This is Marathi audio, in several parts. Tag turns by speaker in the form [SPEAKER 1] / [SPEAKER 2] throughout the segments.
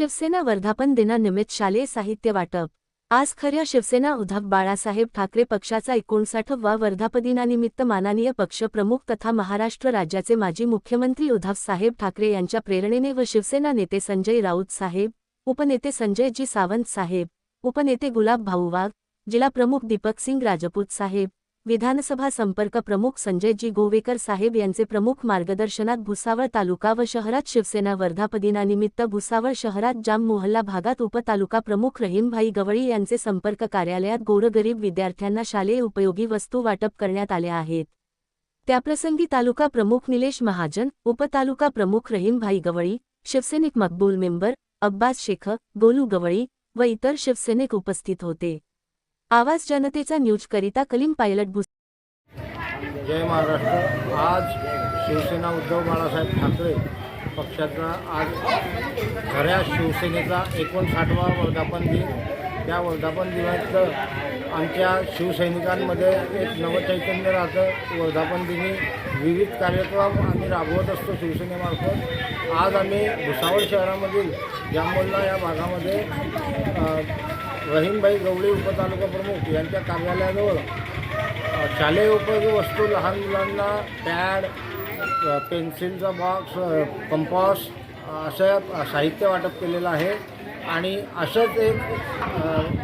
[SPEAKER 1] शिवसेना वर्धापन दिनानिमित्त शालेय साहित्य वाटप. आज खऱ्या शिवसेना उद्धव बाळासाहेब ठाकरे पक्षाचा एकोणसाठवा वर्धापदिनानिमित्त माननीय पक्षप्रमुख तथा महाराष्ट्र राज्याचे माजी मुख्यमंत्री उद्धव साहेब ठाकरे यांच्या प्रेरणेने व शिवसेना नेते संजय राऊत साहेब उपनेते संजयजी सावंत साहेब उपनेते गुलाब भाऊ वाघ जिल्हा प्रमुख दीपक सिंग राजपूत साहेब विधानसभा संपर्क प्रमुख संजयजी गोवेकर साहेब यांचे प्रमुख मार्गदर्शनात भुसावळ तालुका व शहरात शिवसेना वर्धापदिनानिमित्त भुसावळ शहरात जाम मोहल्ला भागात उपतालुका प्रमुख रहीमभाई गवळी यांचे संपर्क कार्यालयात गोरगरीब विद्यार्थ्यांना शालेय उपयोगी वस्तू वाटप करण्यात आल्या आहेत. त्याप्रसंगी तालुका प्रमुख निलेश महाजन उपतालुका प्रमुख रहीमभाई गवळी शिवसैनिक मकबूल मेंबर अब्बास शेख गोलू गवळी व इतर शिवसैनिक उपस्थित होते. आवाज जनतेचा न्यूजकरिता कलीम पायलट भुस
[SPEAKER 2] जय महाराष्ट्र. आज शिवसेना उद्धव बाळासाहेब ठाकरे पक्षाचा आज खऱ्या शिवसेनेचा एकोणसाठवा वर्धापन दिन. त्या वर्धापन दिनात आमच्या शिवसैनिकांमध्ये एक नवचैतन्य राहतं. वर्धापन दिनी विविध कार्यक्रम आम्ही राबवत असतो शिवसेनेमार्फत. आज आम्ही भुसावळ शहरामधील जांभोल्ला या भागामध्ये रहीमभाई गवळी उपतालुका प्रमुख यांच्या कार्यालयाजवळ शालेय उपयोगी वस्तू लहान मुलांना पॅड पेन्सिलचा बॉक्स कंपॉस असं साहित्य वाटप केलेलं आहे. आणि असंच एक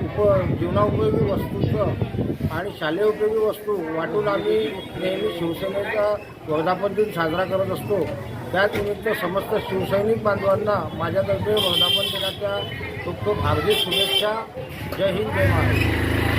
[SPEAKER 2] उप जीवनाउपयोगी वस्तूचं आणि शालेय उपयोगी वस्तू वाटून आम्ही नेहमी शिवसेनेचा वर्धापन दिन साजरा करत असतो. त्यानिमित्त समस्त शिवसैनिक बांधवांना माझ्यातर्फे वर्धापन दिनाच्या खूप खूप हार्दिक शुभेच्छा. जय हिंद जय महाराष्ट्र.